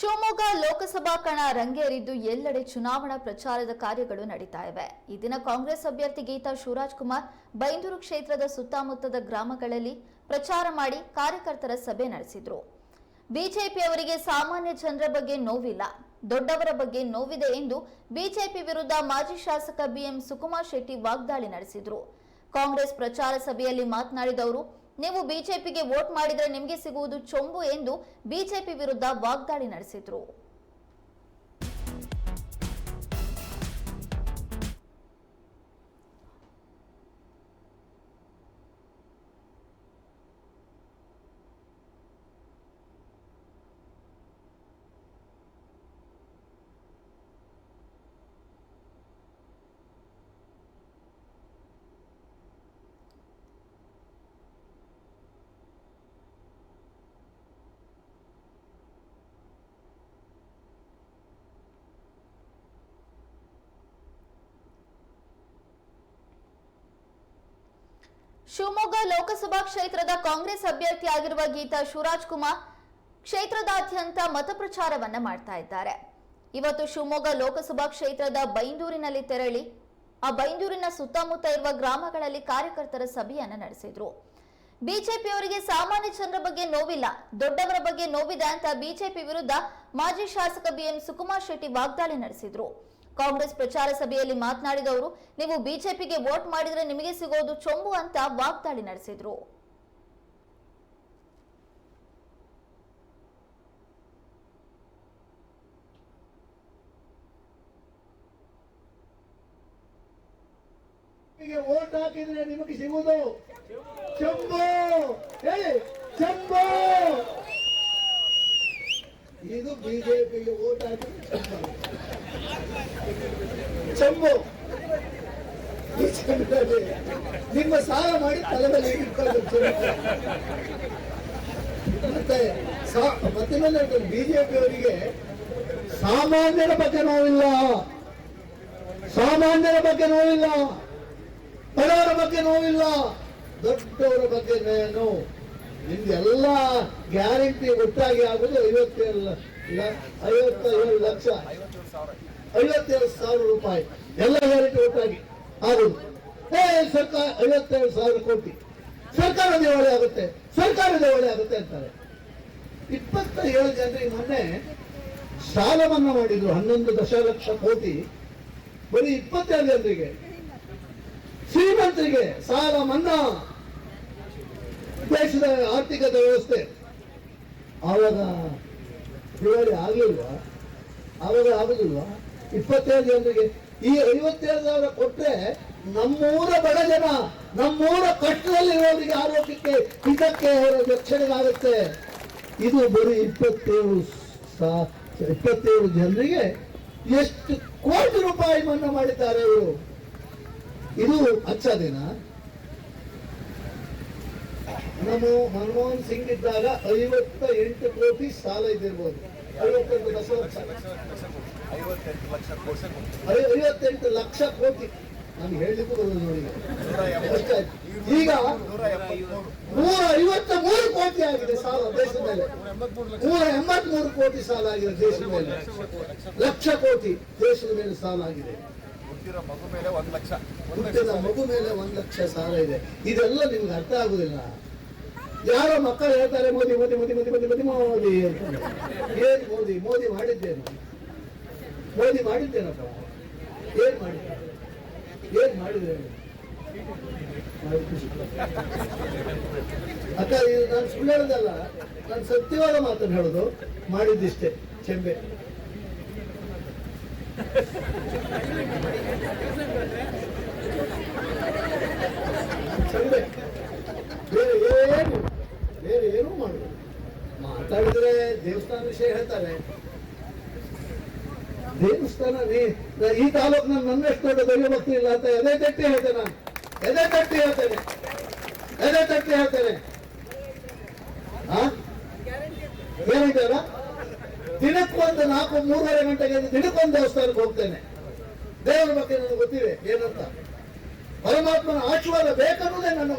ಶಿವಮೊಗ್ಗ ಲೋಕಸಭಾ ಕಣ ರಂಗೇರಿದ್ದು ಎಲ್ಲೆಡೆ ಚುನಾವಣಾ ಪ್ರಚಾರದ ಕಾರ್ಯಗಳು ನಡೀತಾ ಇವೆ. ಈ ದಿನ ಕಾಂಗ್ರೆಸ್ ಅಭ್ಯರ್ಥಿ ಗೀತಾ ಶಿವರಾಜ್ ಕುಮಾರ್ ಬೈಂದೂರು ಕ್ಷೇತ್ರದ ಸುತ್ತಮುತ್ತದ ಗ್ರಾಮಗಳಲ್ಲಿ ಪ್ರಚಾರ ಮಾಡಿ ಕಾರ್ಯಕರ್ತರ ಸಭೆ ನಡೆಸಿದ್ರು. ಬಿಜೆಪಿಯವರಿಗೆ ಸಾಮಾನ್ಯ ಜನರ ಬಗ್ಗೆ ನೋವಿಲ್ಲ. ದೊಡ್ಡವರ ಬಗ್ಗೆ ನೋವಿದೆ ಎಂದು ಬಿಜೆಪಿ ವಿರುದ್ಧ ಮಾಜಿ ಶಾಸಕ ಬಿಎಂ ಸುಕುಮಾರ್ ಶೆಟ್ಟಿ ವಾಗ್ದಾಳಿ ನಡೆಸಿದ್ರು. ಕಾಂಗ್ರೆಸ್ ಪ್ರಚಾರ ಸಭೆಯಲ್ಲಿ ಮಾತನಾಡಿದ ಅವರು ನೀವು ಬಿಜೆಪಿಗೆ ವೋಟ್ ಮಾಡಿದರೆ ನಿಮಗೆ ಸಿಗುವುದು ಚೊಂಬು ಎಂದು ಬಿಜೆಪಿ ವಿರುದ್ಧ ವಾಗ್ದಾಳಿ ನಡೆಸಿದ್ರು. ಶಿವಮೊಗ್ಗ ಲೋಕಸಭಾ ಕ್ಷೇತ್ರದ ಕಾಂಗ್ರೆಸ್ ಅಭ್ಯರ್ಥಿಯಾಗಿರುವ ಗೀತಾ ಶಿವರಾಜ್ ಕುಮಾರ್ ಕ್ಷೇತ್ರದಾದ್ಯಂತ ಮತ ಪ್ರಚಾರವನ್ನ ಮಾಡ್ತಾ ಇದ್ದಾರೆ. ಇವತ್ತು ಶಿವಮೊಗ್ಗ ಲೋಕಸಭಾ ಕ್ಷೇತ್ರದ ಬೈಂದೂರಿನಲ್ಲಿ ತೆರಳಿ, ಆ ಬೈಂದೂರಿನ ಸುತ್ತಮುತ್ತ ಇರುವ ಗ್ರಾಮಗಳಲ್ಲಿ ಕಾರ್ಯಕರ್ತರ ಸಭೆಯನ್ನ ನಡೆಸಿದ್ರು. ಬಿಜೆಪಿಯವರಿಗೆ ಸಾಮಾನ್ಯ ಜನರ ಬಗ್ಗೆ ನೋವಿಲ್ಲ, ದೊಡ್ಡವರ ಬಗ್ಗೆ ನೋವಿದೆ ಅಂತ ಬಿಜೆಪಿ ವಿರುದ್ಧ ಮಾಜಿ ಶಾಸಕ ಬಿಎಂ ಸುಕುಮಾರ್ ಶೆಟ್ಟಿ ವಾಗ್ದಾಳಿ ನಡೆಸಿದ್ರು. ಕಾಂಗ್ರೆಸ್ ಪ್ರಚಾರ ಸಭೆಯಲ್ಲಿ ಮಾತನಾಡಿದ ಅವರು ನೀವು ಬಿಜೆಪಿಗೆ ವೋಟ್ ಮಾಡಿದ್ರೆ ನಿಮಗೆ ಸಿಗೋದು ಚೊಂಬು ಅಂತ ವಾಗ್ದಾಳಿ ನಡೆಸಿದ್ರು. ಓಟ್ ಹಾಕಿದ್ರೆ ನಿಮಗೆ ಸಿಗುವುದು ಚಂಬು! ಹೇಳಿ ಚಂಬು! ಇದು ಬಿಜೆಪಿಗೆ ಓಟ್ ಹಾಕಿ ಚಂಬು. ನಿಮ್ಮ ಸಾಲ ಮಾಡಿ ತಲೆ ಮೇಲೆ ಇಟ್ಕೊಳ್ಳೋದು. ಮತ್ತೆ ಸಾ- ಮತ್ತೆ ಬಿಜೆಪಿ ಅವರಿಗೆ ಸಾಮಾನ್ಯರ ಬಗ್ಗೆ ನೋವಿಲ್ಲ. ಸಾಮಾನ್ಯರ ಬಗ್ಗೆ ನೋವಿಲ್ಲ. ಬಡವರ ಬಗ್ಗೆ ನೋವಿಲ್ಲ. ದೊಡ್ಡವರ ಬಗ್ಗೆ ನೋವು ನಿಮ್ದೆಲ್ಲ ಗ್ಯಾರಂಟಿ ಒಟ್ಟಾಗಿ ಆಗುದು ಐವತ್ತೇಳು ಐವತ್ತೇಳು ಲಕ್ಷ. ಐವತ್ತೇಳು ಸಾವಿರ ರೂಪಾಯಿ. ಎಲ್ಲ ಗ್ಯಾರಂಟಿ ಒಟ್ಟಾಗಿ ಆಗುದು. ಸರ್ಕಾರ ಐವತ್ತೇಳು ಸಾವಿರ ಕೋಟಿ. ಸರ್ಕಾರ ದೇವಾಳಿ ಆಗುತ್ತೆ. ಸರ್ಕಾರ ದೇವಾಳಿ ಆಗುತ್ತೆ ಅಂತಾರೆ. ಇಪ್ಪತ್ತ ಏಳು ಜನರಿಗೆ ಮೊನ್ನೆ ಸಾಲ ಮನ್ನಾ ಮಾಡಿದ್ರು. ಹನ್ನೊಂದು ದಶಲಕ್ಷ ಕೋಟಿ. ಬರೀ ಇಪ್ಪತ್ತೇಳು ಜನರಿಗೆ. ಶ್ರೀಮಂತರಿಗೆ ಸಾಲ ಮನ್ನಾ ದೇಶದ ಆರ್ಥಿಕತೆ ವ್ಯವಸ್ಥೆ. ಆವಾಗ ದಿವಾಳಿ ಆಗ್ಲಿಲ್ವಾ ಆವಾಗ ಆಗುದಿಲ್ವ? ಇಪ್ಪತ್ತೇಳು ಜನರಿಗೆ. ಈ ಐವತ್ತೇಳು ಸಾವಿರ ಕೊಟ್ಟರೆ ನಮ್ಮೂರ ಬಡ ಜನ, ನಮ್ಮೂರ ಕಷ್ಟದಲ್ಲಿರೋರಿಗೆ ಆರೋಗ್ಯಕ್ಕೆ ಇದಕ್ಕೆ ಅವರ ರಕ್ಷಣೆಗಾಗುತ್ತೆ. ಇದು ಬರೀ ಇಪ್ಪತ್ತೇಳು ಸಾ- ಇಪ್ಪತ್ತೇಳು ಜನರಿಗೆ ಎಷ್ಟು ಕೋಟಿ ರೂಪಾಯಿ ಮನ್ನಾ ಮಾಡಿದ್ದಾರೆ ಇವರು. ಇದು ಅಚ್ಚದೇನಾ ನಮ್ಮ ಮನಮೋಹನ್ ಸಿಂಗ್ ಇದ್ದಾಗ ಐವತ್ತ ಎಂಟು ಕೋಟಿ ಸಾಲ ಇದ್ದಿರ್ಬೋದು. ಐವತ್ತೆಂಟು ದಶಲಕ್ಷ ಐವತ್ತೆಂಟು ಲಕ್ಷ ಕೋಟಿ. ನಾನು ಹೇಳಿದ್ರು ನೋಡಿ. ಈಗ ನೂರ ಐವತ್ತ ಮೂರು ಕೋಟಿ ಆಗಿದೆ ಸಾಲ ದೇಶದ ಮೇಲೆ ನೂರ ಎಂಬತ್ಮೂರು ಕೋಟಿ ಸಾಲ ಆಗಿದೆ ದೇಶದ ಮೇಲೆ. ಲಕ್ಷ ಕೋಟಿ ದೇಶದ ಮೇಲೆ ಸಾಲ ಆಗಿದೆ. ಮಗು ಮೇಲೆ ಒಂದ್ ಲಕ್ಷ ಸಾಲ ಇದೆ. ಇದೆಲ್ಲ ನಿಮ್ಗೆ ಅರ್ಥ ಆಗುದಿಲ್ಲ. ಯಾರೋ ಮಕ್ಕಳು ಹೇಳ್ತಾರೆ, ಮೋದಿ ಮೋದಿ ಮೋದಿ ಮೋದಿ ಮೋದಿ ಮೋದಿ ಮೋದಿ ಏನ್ ಮೋದಿ? ಮೋದಿ ಮಾಡಿದ್ದೇನು? ಮೋದಿ ಮಾಡಿದ್ದೇನಪ್ಪ ಏನ್ ಮಾಡಿದ್ದೆ ಏನ್ ಮಾಡಿದ್ರೆ? ಅಕ್ಕ, ಇದು ನಾನು ಸುಳ್ಳು ಹೇಳೋದಲ್ಲ, ನಾನು ಸತ್ಯವಾದ ಮಾತನ್ನು ಹೇಳೋದು, ಮಾಡಿದ್ದಿಷ್ಟೇ, ಚೆಂಬೆ. ಚೆಂಬೆ. ಏನು ಏನೂ ಮಾಡುದು ಮಾತಾಡಿದ್ರೆ ದೇವಸ್ಥಾನ ವಿಷಯ ಹೇಳ್ತಾರೆ. ದೇವಸ್ಥಾನ ಈ ತಾಲೂಕಿನಲ್ಲಿ ನನ್ನಷ್ಟು ದೊಡ್ಡ ದೈವ ಭಕ್ತಿ ಇಲ್ಲ ಅಂತ ಎದೆ ತಟ್ಟಿ ಹೇಳ್ತೇನೆ ಎದೆ ತಟ್ಟಿ ಹೇಳ್ತೇನೆ. ಎದೆ ತಟ್ಟಿ ಹೇಳ್ತೇನೆ. ಹಾ ದಿನಕ್ಕೊಂದು ನಾಲ್ಕು, ಮೂರುವರೆ ಗಂಟೆಗೆ ದಿನಕ್ಕೊಂದು ದೇವಸ್ಥಾನಕ್ಕೆ ಹೋಗ್ತೇನೆ. ದೇವರ ಬಗ್ಗೆ ನನಗೆ ಗೊತ್ತಿದೆ. ಏನಂತ? ಪರಮಾತ್ಮನ ಆಶೀರ್ವಾದ ಬೇಕನ್ನುವುದೇ ನನ್ನ